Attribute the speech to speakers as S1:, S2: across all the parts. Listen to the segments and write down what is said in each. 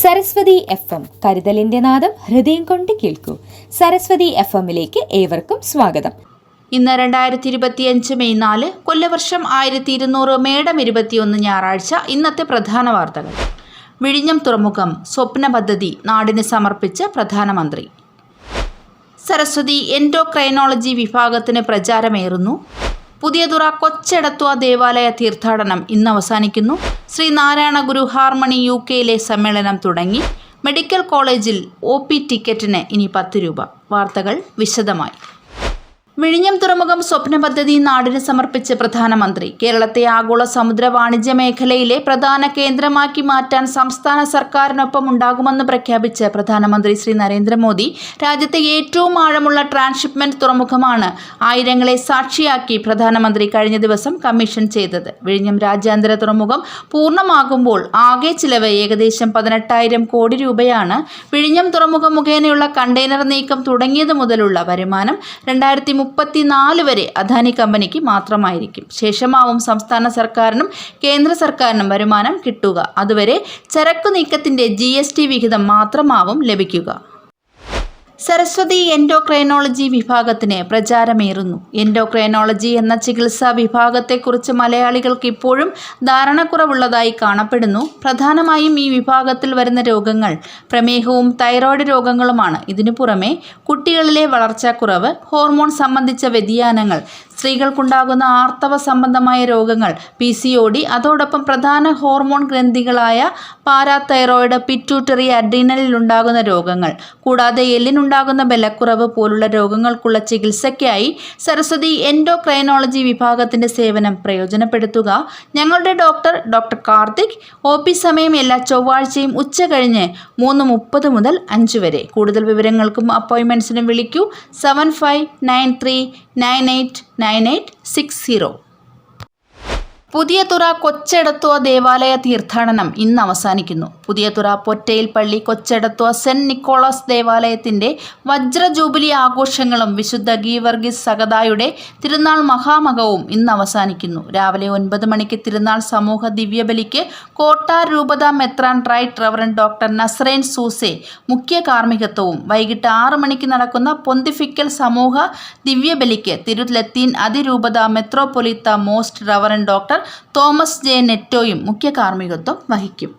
S1: Saraswati F M കരുതലിന്റെ നാദം ഹൃദയം കൊണ്ട് കേൾക്കൂ. സരസ്വതി എഫ് എമ്മിലേക്ക് ഏവർക്കും സ്വാഗതം.
S2: ഇന്ന് രണ്ടായിരത്തി ഇരുപത്തിയഞ്ച് മെയ് നാല് കൊല്ലവർഷം ആയിരത്തി ഇരുന്നൂറ് മേടം ഇരുപത്തിയൊന്ന് ഞായറാഴ്ച ഇന്നത്തെ പ്രധാന വാർത്തകൾ. വിഴിഞ്ഞം തുറമുഖം സ്വപ്ന പദ്ധതി നാടിന് സമർപ്പിച്ച് പ്രധാനമന്ത്രി. സരസ്വതി എൻഡോക്രൈനോളജി വിഭാഗത്തിന് പ്രചാരമേറുന്നു. പുതിയതുറ കൊച്ചെടത്വ ദേവാലയ തീർത്ഥാടനം ഇന്ന് അവസാനിക്കുന്നു ശ്രീ നാരായണ ഗുരു ഹാർമണി യു കെയിലെ സമ്മേളനം തുടങ്ങി. മെഡിക്കൽ കോളേജിൽ ഒ പി ടിക്കറ്റിന് ഇനി പത്ത് രൂപ. വാർത്തകൾ വിശദമായി. വിഴിഞ്ഞം തുറമുഖം സ്വപ്ന പദ്ധതി നാടിന് സമർപ്പിച്ച് പ്രധാനമന്ത്രി. കേരളത്തെ ആഗോള സമുദ്ര വാണിജ്യ മേഖലയിലെ പ്രധാന കേന്ദ്രമാക്കി മാറ്റാൻ സംസ്ഥാന സർക്കാരിനൊപ്പം ഉണ്ടാകുമെന്ന് പ്രഖ്യാപിച്ച് പ്രധാനമന്ത്രി ശ്രീ നരേന്ദ്രമോദി രാജ്യത്തെ ഏറ്റവും ആഴമുള്ള ട്രാൻസ്ഷിപ്മെന്റ് തുറമുഖമാണ് ആയിരങ്ങളെ സാക്ഷിയാക്കി പ്രധാനമന്ത്രി കഴിഞ്ഞ ദിവസം കമ്മീഷൻ ചെയ്തത്. വിഴിഞ്ഞം രാജ്യാന്തര തുറമുഖം പൂർണമാകുമ്പോൾ ആകെ ചിലവ് ഏകദേശം പതിനെട്ടായിരം കോടി രൂപയാണ്. വിഴിഞ്ഞം തുറമുഖം മുഖേനയുള്ള കണ്ടെയ്നർ നീക്കം തുടങ്ങിയത് മുതലുള്ള വരുമാനം രണ്ടായിരത്തി മുപ്പത്തിനാല് വരെ അദാനി കമ്പനിക്ക് മാത്രമായിരിക്കും. ശേഷമാവും സംസ്ഥാന സർക്കാരിനും കേന്ദ്ര സർക്കാരിനും വരുമാനം കിട്ടുക. അതുവരെ ചരക്കു നീക്കത്തിന്റെ ജി വിഹിതം മാത്രമാവും ലഭിക്കുക. സരസ്വതി എൻഡോക്രൈനോളജി വിഭാഗത്തിന് പ്രചാരമേറുന്നു. എൻഡോക്രൈനോളജി എന്ന ചികിത്സാ വിഭാഗത്തെക്കുറിച്ച് മലയാളികൾക്ക് ഇപ്പോഴും ധാരണക്കുറവുള്ളതായി കാണപ്പെടുന്നു. പ്രധാനമായും ഈ വിഭാഗത്തിൽ വരുന്ന രോഗങ്ങൾ പ്രമേഹവും തൈറോയ്ഡ് രോഗങ്ങളുമാണ്. ഇതിനു പുറമെ കുട്ടികളിലെ വളർച്ചാക്കുറവ് ഹോർമോൺ സംബന്ധിച്ച വ്യതിയാനങ്ങൾ സ്ത്രീകൾക്കുണ്ടാകുന്ന ആർത്തവ സംബന്ധമായ രോഗങ്ങൾ പി സി ഒ ഡി അതോടൊപ്പം പ്രധാന ഹോർമോൺ ഗ്രന്ഥികളായ പാരാതൈറോയിഡ് പിറ്റ്യൂട്ടറി അഡ്രീനലിൽ ഉണ്ടാകുന്ന രോഗങ്ങൾ കൂടാതെ എല്ലിനുണ്ടാകുന്ന ബലക്കുറവ് പോലുള്ള രോഗങ്ങൾക്കുള്ള ചികിത്സയ്ക്കായി സരസ്വതി എൻഡോക്രൈനോളജി വിഭാഗത്തിന്റെ സേവനം പ്രയോജനപ്പെടുത്തുക. ഞങ്ങളുടെ doctor doctor Karthik O P സമയം എല്ലാ ചൊവ്വാഴ്ചയും ഉച്ച കഴിഞ്ഞ് മൂന്ന് മുപ്പത് മുതൽ അഞ്ച് വരെ. കൂടുതൽ വിവരങ്ങൾക്കും അപ്പോയിൻമെന്റ്സിനും വിളിക്കൂ. Seven five nine three nine eight nine eight six zero Puthiyathura കൊച്ചെടത്തുവ ദേവാലയ തീർത്ഥാടനം ഇന്ന് അവസാനിക്കുന്നു. പുതിയതുറ പൊറ്റയിൽ പള്ളി കൊച്ചെടത്തുവ സെന്റ് നിക്കോളാസ് ദേവാലയത്തിന്റെ വജ്ര ജൂബിലി ആഘോഷങ്ങളും വിശുദ്ധ ഗീവർഗീസ് സഗതായുടെ തിരുനാൾ മഹാമകവും ഇന്ന് അവസാനിക്കുന്നു. രാവിലെ ഒൻപത് മണിക്ക് തിരുനാൾ സമൂഹ ദിവ്യബലിക്ക് കോട്ടാർ രൂപത മെത്രാൻ right reverend doctor Nazarene Soosai മുഖ്യ കാർമ്മികത്വവും. വൈകിട്ട് ആറ് മണിക്ക് നടക്കുന്ന പൊന്തിഫിക്കൽ സമൂഹ ദിവ്യബലിക്ക് തിരുലത്തീൻ അതിരൂപത മെത്രോപൊലിത്ത most reverend doctor Thomas J നെറ്റോയും മുഖ്യ കാർമ്മികത്വം വഹിക്കും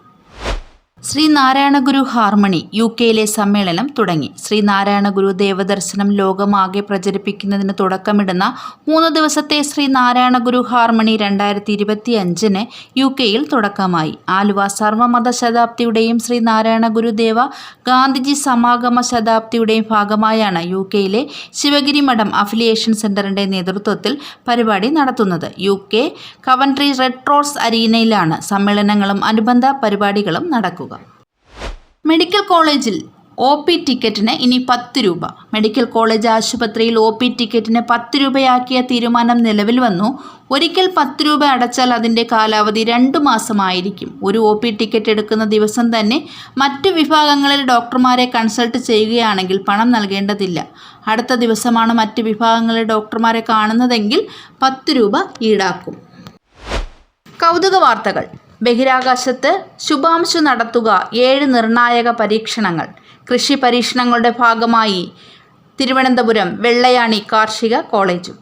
S2: ശ്രീനാരായണ ഗുരു ഹാർമണി യു കെയിലെ സമ്മേളനം തുടങ്ങി. ശ്രീനാരായണ ഗുരു ദേവദർശനം ലോകമാകെ പ്രചരിപ്പിക്കുന്നതിന് തുടക്കമിടുന്ന മൂന്ന് ദിവസത്തെ ശ്രീനാരായണ ഗുരു ഹാർമണി രണ്ടായിരത്തി ഇരുപത്തി അഞ്ചിന് യു കെയിൽ തുടക്കമായി. ആലുവ സർവമത ശതാബ്ദിയുടെയും ശ്രീനാരായണ ഗുരുദേവ ഗാന്ധിജി സമാഗമ ശതാബ്ദിയുടെയും ഭാഗമായാണ് യു കെയിലെ ശിവഗിരി മഠം അഫിലിയേഷൻ സെന്ററിന്റെ നേതൃത്വത്തിൽ പരിപാടി നടത്തുന്നത്. U K Coventry Red Cross അരീനയിലാണ് സമ്മേളനങ്ങളും അനുബന്ധ പരിപാടികളും നടക്കുക. മെഡിക്കൽ കോളേജിൽ ഒ പി ടിക്കറ്റിന് ഇനി പത്ത് രൂപ. മെഡിക്കൽ കോളേജ് ആശുപത്രിയിൽ ഒ പി ടിക്കറ്റിന് പത്ത് രൂപയാക്കിയ തീരുമാനം നിലവിൽ വന്നു. ഒരിക്കൽ പത്ത് രൂപ അടച്ചാൽ അതിന്റെ കാലാവധി രണ്ട് മാസമായിരിക്കും. ഒരു ഒ പി ടിക്കറ്റ് എടുക്കുന്ന ദിവസം തന്നെ മറ്റു വിഭാഗങ്ങളിൽ ഡോക്ടർമാരെ കൺസൾട്ട് ചെയ്യുകയാണെങ്കിൽ പണം നൽകേണ്ടതില്ല. അടുത്ത ദിവസമാണ് മറ്റ് വിഭാഗങ്ങളിലെ ഡോക്ടർമാരെ കാണുന്നതെങ്കിൽ പത്ത് രൂപ ഈടാക്കും. കൗതുക വാർത്തകൾ. ബഹിരാകാശത്ത് ശുഭാംശു നടത്തുക ഏഴ് നിർണായക പരീക്ഷണങ്ങൾ. കൃഷി പരീക്ഷണങ്ങളുടെ ഭാഗമായി തിരുവനന്തപുരം വെള്ളയാണി കാർഷിക കോളേജും.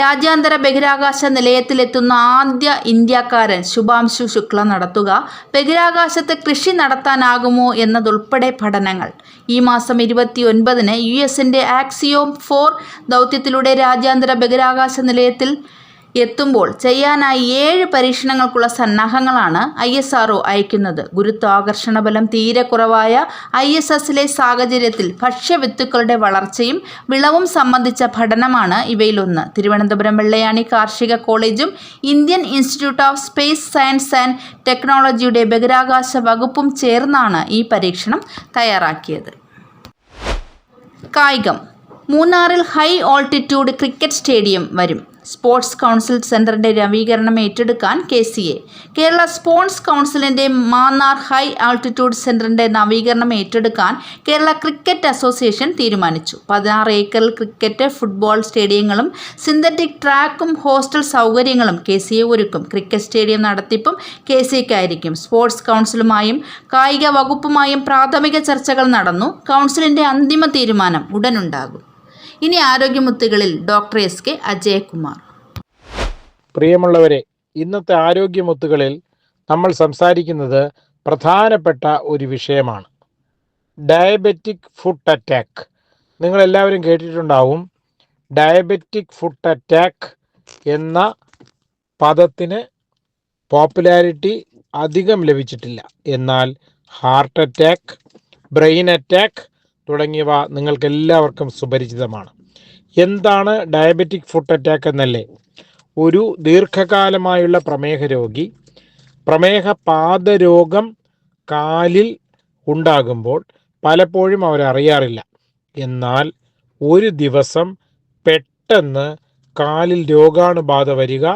S2: രാജ്യാന്തര ബഹിരാകാശ നിലയത്തിലെത്തുന്ന ആദ്യ ഇന്ത്യക്കാരൻ ശുഭാംശു ശുക്ല നടത്തുക ബഹിരാകാശത്ത് കൃഷി നടത്താനാകുമോ എന്നതുൾപ്പെടെ പഠനങ്ങൾ. ഈ മാസം ഇരുപത്തി ഒൻപതിന് യു എസിന്റെ ആക്സിയോം ഫോർ ദൗത്യത്തിലൂടെ രാജ്യാന്തര ബഹിരാകാശ നിലയത്തിൽ എത്തുമ്പോൾ ചെയ്യാനായി ഏഴ് പരീക്ഷണങ്ങൾക്കുള്ള സന്നാഹങ്ങളാണ് ഐ എസ് ആർ അയക്കുന്നത്. ഗുരുത്വാകർഷണ ബലം തീരെ കുറവായ ഐ എസ് എസിലെ സാഹചര്യത്തിൽ ഭക്ഷ്യവിത്തുക്കളുടെ വളർച്ചയും വിളവും സംബന്ധിച്ച പഠനമാണ് ഇവയിലൊന്ന്. തിരുവനന്തപുരം വെള്ളയാണി കാർഷിക കോളേജും Indian Institute of Space Science and ടെക്നോളജിയുടെ ബഹിരാകാശ വകുപ്പും ചേർന്നാണ് ഈ പരീക്ഷണം തയ്യാറാക്കിയത്. കായികം. മൂന്നാറിൽ ഹൈ ഓൾട്ടിറ്റ്യൂഡ് ക്രിക്കറ്റ് സ്റ്റേഡിയം വരും. സ്പോർട്സ് കൗൺസിൽ സെന്ററിന്റെ നവീകരണം ഏറ്റെടുക്കാൻ K C A. Kerala sports കൗൺസിലിന്റെ മാന്നാർ ഹൈ ആൾട്ടിറ്റ്യൂഡ് സെന്ററിന്റെ നവീകരണം ഏറ്റെടുക്കാൻ കേരള ക്രിക്കറ്റ് അസോസിയേഷൻ തീരുമാനിച്ചു. പതിനാറ് ഏക്കറിൽ ക്രിക്കറ്റ് ഫുട്ബോൾ സ്റ്റേഡിയങ്ങളും സിന്തറ്റിക് ട്രാക്കും ഹോസ്റ്റൽ സൗകര്യങ്ങളും കെ സി എ ഒരുക്കും. ക്രിക്കറ്റ് സ്റ്റേഡിയം നടത്തിപ്പും കെ സി എക്കായിരിക്കും. സ്പോർട്സ് കൗൺസിലുമായും കായിക വകുപ്പുമായും പ്രാഥമിക ചർച്ചകൾ നടന്നു. കൗൺസിലിന്റെ അന്തിമ തീരുമാനം ഉടനുണ്ടാകും. ഇനി ആരോഗ്യമുത്തുകളിൽ ഡോക്ടർ എസ് കെ അജയകുമാർ.
S3: പ്രിയമുള്ളവരെ ഇന്നത്തെ ആരോഗ്യമുത്തുകളിൽ നമ്മൾ സംസാരിക്കുന്നത് പ്രധാനപ്പെട്ട ഒരു വിഷയമാണ്. ഡയബറ്റിക് ഫുഡ് അറ്റാക്ക് നിങ്ങൾ എല്ലാവരും കേട്ടിട്ടുണ്ടാവും. ഡയബറ്റിക് ഫുഡ് അറ്റാക്ക് എന്ന പദത്തിന് പോപ്പുലാരിറ്റി അധികം ലഭിച്ചിട്ടില്ല. എന്നാൽ ഹാർട്ട് അറ്റാക്ക് ബ്രെയിൻ അറ്റാക്ക് തുടങ്ങിയവ നിങ്ങൾക്കെല്ലാവർക്കും സുപരിചിതമാണ്. എന്താണ് ഡയബറ്റിക് ഫുഡ് അറ്റാക്ക് എന്നല്ലേ? ഒരു ദീർഘകാലമായുള്ള പ്രമേഹ രോഗി പ്രമേഹ പാദരോഗം കാലിൽ ഉണ്ടാകുമ്പോൾ പലപ്പോഴും അവരറിയാറില്ല. എന്നാൽ ഒരു ദിവസം പെട്ടെന്ന് കാലിൽ രോഗാണുബാധ വരിക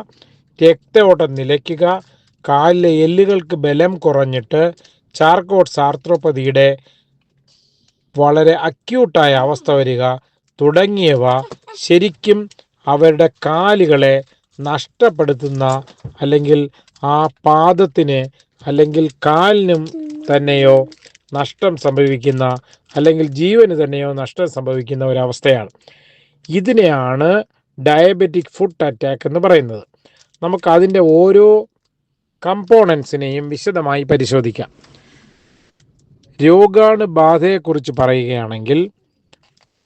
S3: രക്തയോട്ടം നിലയ്ക്കുക കാലിലെ എല്ലുകൾക്ക് ബലം കുറഞ്ഞിട്ട് ചാർക്കോട്ട് ആർത്രോപ്പതിയുടെ വളരെ അക്യൂട്ടായ അവസ്ഥ വരിക തുടങ്ങിയവ ശരിക്കും അവരുടെ കാലുകളെ നഷ്ടപ്പെടുത്തുന്ന അല്ലെങ്കിൽ ആ പാദത്തിന് അല്ലെങ്കിൽ കാലിനും തന്നെയോ നഷ്ടം സംഭവിക്കുന്ന അല്ലെങ്കിൽ ജീവന് തന്നെയോ നഷ്ടം സംഭവിക്കുന്ന ഒരവസ്ഥയാണ്. ഇതിനെയാണ് ഡയബറ്റിക് ഫുഡ് അറ്റാക്ക് എന്ന് പറയുന്നത്. നമുക്ക് അതിന്റെ ഓരോ കമ്പോണൻസിനെയും വിശദമായി പരിശോധിക്കാം. രോഗാണുബാധയെക്കുറിച്ച് പറയുകയാണെങ്കിൽ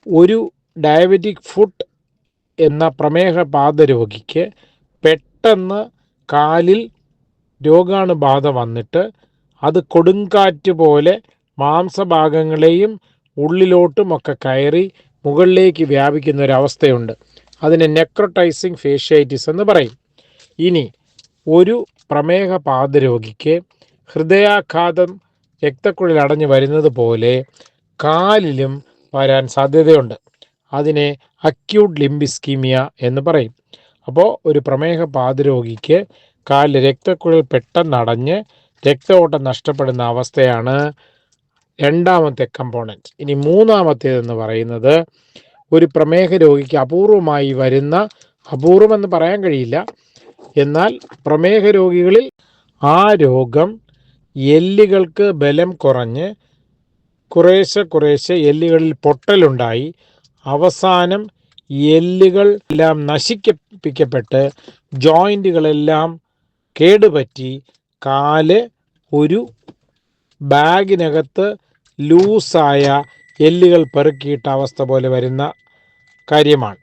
S3: ഒരു ഡയബറ്റിക് ഫുഡ് എന്ന പ്രമേഹ ബാധ രോഗിക്ക് പെട്ടെന്ന് കാലിൽ രോഗാണുബാധ വന്നിട്ട് അത് കൊടുങ്കാറ്റ് പോലെ മാംസഭാഗങ്ങളെയും ഉള്ളിലോട്ടുമൊക്കെ കയറി മുകളിലേക്ക് വ്യാപിക്കുന്ന ഒരവസ്ഥയുണ്ട് അതിനെ നെക്രോട്ടൈസിങ് ഫേഷ്യൈറ്റിസ് എന്ന് പറയും. ഇനി ഒരു പ്രമേഹ പാദരോഗിക്ക് ഹൃദയാഘാതം രക്തക്കുഴൽ അടഞ്ഞു വരുന്നത് പോലെ കാലിലും വരാൻ സാധ്യതയുണ്ട്. അതിനെ അക്യൂട്ട് ലിംബിസ്കീമിയ എന്ന് പറയും. അപ്പോൾ ഒരു പ്രമേഹ പാതിരോഗിക്ക് കാലിൽ രക്തക്കുഴൽ പെട്ടെന്ന് അടഞ്ഞ് രക്തഓട്ടം നഷ്ടപ്പെടുന്ന അവസ്ഥയാണ് രണ്ടാമത്തെ കമ്പോണന്റ് ഇനി മൂന്നാമത്തേതെന്ന് പറയുന്നത് ഒരു പ്രമേഹ രോഗിക്ക് അപൂർവമായി വരുന്ന അപൂർവമെന്ന് പറയാൻ കഴിയില്ല. എന്നാൽ പ്രമേഹ രോഗികളിൽ ആ രോഗം എല്ലുകൾക്ക് ബലം കുറഞ്ഞ് കുറേശ്ശെ കുറേശ്ശെ എല്ലുകളിൽ പൊട്ടലുണ്ടായി. അവസാനം എല്ലുകൾ എല്ലാം നശിക്കപ്പിക്കപ്പെട്ട് ജോയിന്റുകളെല്ലാം കേടുപറ്റി. കാൽ ഒരു ബാഗിനകത്ത് ലൂസായ എല്ലുകൾ പെറുക്കിയിട്ട അവസ്ഥ പോലെ വരുന്ന കാര്യമാണ്.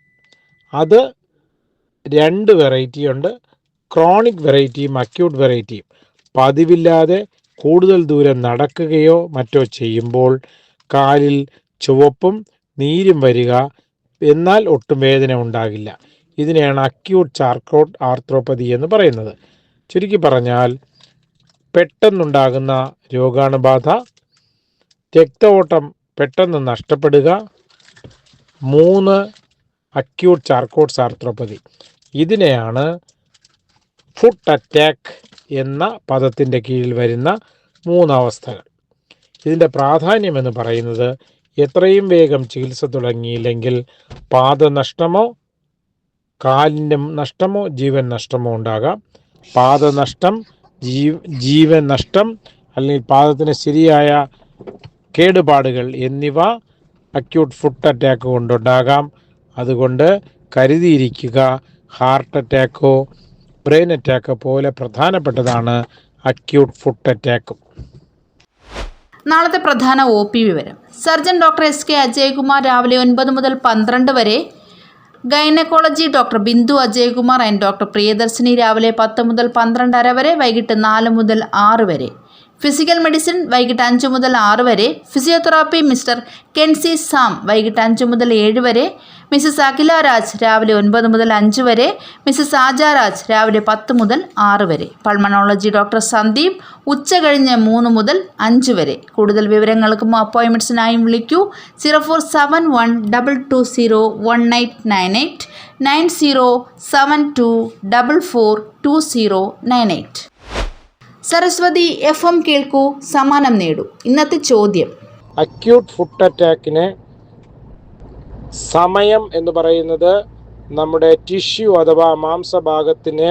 S3: അത് രണ്ട് വെറൈറ്റി ഉണ്ട് ക്രോണിക് വെറൈറ്റിയും അക്യൂട്ട് വെറൈറ്റിയും. പതിവില്ലാതെ കൂടുതൽ ദൂരം നടക്കുകയോ മറ്റോ ചെയ്യുമ്പോൾ കാലിൽ ചുവപ്പും നീരും വരിക എന്നാൽ ഒട്ടും വേദന ഉണ്ടാകില്ല. ഇതിനെയാണ് അക്യൂട്ട് ചാർക്കോട്ട് ആർത്രോപ്പതി എന്ന് പറയുന്നത്. ചുരുക്കി പറഞ്ഞാൽ പെട്ടെന്നുണ്ടാകുന്ന രോഗാണുബാധ രക്തഓട്ടം പെട്ടെന്ന് നഷ്ടപ്പെടുക മൂന്ന് അക്യൂട്ട് ചാർക്കോട്ട്സ് ആർത്രോപ്പതി ഇതിനെയാണ് ഫുഡ് അറ്റാക്ക് എന്ന പദത്തിന്റെ കീഴിൽ വരുന്ന മൂന്നവസ്ഥകൾ. ഇതിന്റെ പ്രാധാന്യം എന്ന് പറയുന്നത് എത്രയും വേഗം ചികിത്സ തുടങ്ങിയില്ലെങ്കിൽ പാദനഷ്ടമോ കാലിന്റെ നഷ്ടമോ ജീവൻ നഷ്ടമോ ഉണ്ടാകാം. പാദനഷ്ടം ജീവൻ നഷ്ടം അല്ലെങ്കിൽ പാദത്തിന് ശരിയായ കേടുപാടുകൾ എന്നിവ അക്യൂട്ട് ഫുഡ് അറ്റാക്ക് കൊണ്ടുണ്ടാകാം. അതുകൊണ്ട് കരുതിയിരിക്കുക ഹാർട്ട് അറ്റാക്കോ ബ്രെയിൻ അറ്റാക്ക് പോലെ പ്രധാനപ്പെട്ടതാണ് അക്യൂട്ട് ഫുഡ് അറ്റാക്കും
S2: നാളത്തെ പ്രധാന ഒ പി വിവരം. Surgeon doctor S K Ajayakumar രാവിലെ ഒൻപത് മുതൽ പന്ത്രണ്ട് വരെ. Gynaecology doctor Bindu Ajayakumar and doctor Priyadarshini രാവിലെ പത്ത് മുതൽ പന്ത്രണ്ടര വരെ വൈകിട്ട് നാല് മുതൽ ആറ് വരെ. ഫിസിക്കൽ മെഡിസിൻ വൈകിട്ട് അഞ്ച് മുതൽ ആറ് വരെ. ഫിസിയോതെറാപ്പി മിസ്റ്റർ കെൻസി സാം വൈകിട്ട് അഞ്ച് മുതൽ ഏഴ് വരെ. മിസ്സസ് അഖില രാജ് രാവിലെ ഒൻപത് മുതൽ അഞ്ച് വരെ. മിസ്സസ് ആജ രാജ് രാവിലെ പത്ത് മുതൽ ആറ് വരെ. പൾമണോളജി ഡോക്ടർ സന്ദീപ് ഉച്ച കഴിഞ്ഞ് മൂന്ന് മുതൽ അഞ്ച് വരെ. കൂടുതൽ വിവരങ്ങൾക്കും അപ്പോയിൻമെന്റ്സിനായും വിളിക്കൂ. Zero four seven one double two zero one eight nine eight nine zero seven two double four two zero nine eight Saraswathi F M കേൾക്കൂ സമ്മാനം നേടൂ. ഇന്നത്തെ ചോദ്യം.
S3: അക്യൂട്ട് ഫുഡ് അറ്റാക്കിന് സമയം എന്ന് പറയുന്നത് നമ്മുടെ ടിഷ്യൂ അഥവാ മാംസഭാഗത്തിന്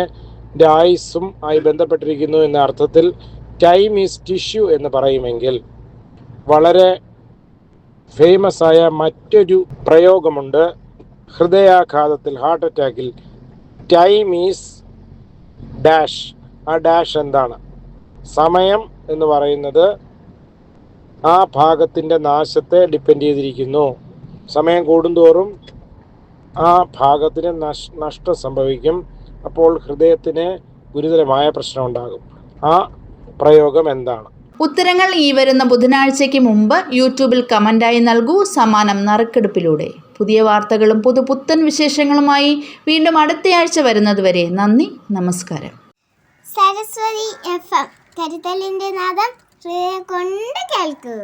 S3: ആയുസ്സും ആയി ബന്ധപ്പെട്ടിരിക്കുന്നു എന്ന അർത്ഥത്തിൽ ടൈം ഈസ് ടിഷ്യൂ എന്ന് പറയുമെങ്കിൽ വളരെ ഫേമസ് ആയ മറ്റൊരു പ്രയോഗമുണ്ട്. ഹൃദയാഘാതത്തിൽ ഹാർട്ട് അറ്റാക്കിൽ ടൈം ഈസ് ഡാഷ്. ആ ഡാഷ് എന്താണ്? സമയം എന്ന് പറയുന്നത് ആ ഭാഗത്തിന്റെ നാശത്തെ ഡിപ്പെൻഡ് ചെയ്തിരിക്കുന്നു. സമയം കൂടുന്തോറും ആ ഭാഗത്തിന് നഷ് നഷ്ടം സംഭവിക്കും. അപ്പോൾ ഹൃദയത്തിന് ഗുരുതരമായ പ്രശ്നം ഉണ്ടാകും ആ പ്രയോഗം എന്താണ്?
S2: ഉത്തരങ്ങൾ ഈ വരുന്ന ബുധനാഴ്ചയ്ക്ക് മുമ്പ് യൂട്യൂബിൽ കമന്റായി നൽകൂ. സമാനം നറുക്കെടുപ്പിലൂടെ. പുതിയ വാർത്തകളും പുതുപുത്തൻ വിശേഷങ്ങളുമായി വീണ്ടും അടുത്തയാഴ്ച വരുന്നതുവരെ നന്ദി നമസ്കാരം.
S4: Saraswathi F M. കരുതലിന്റെ നാദം ശ്രീയെ കൊണ്ട് കേൾക്കൂ.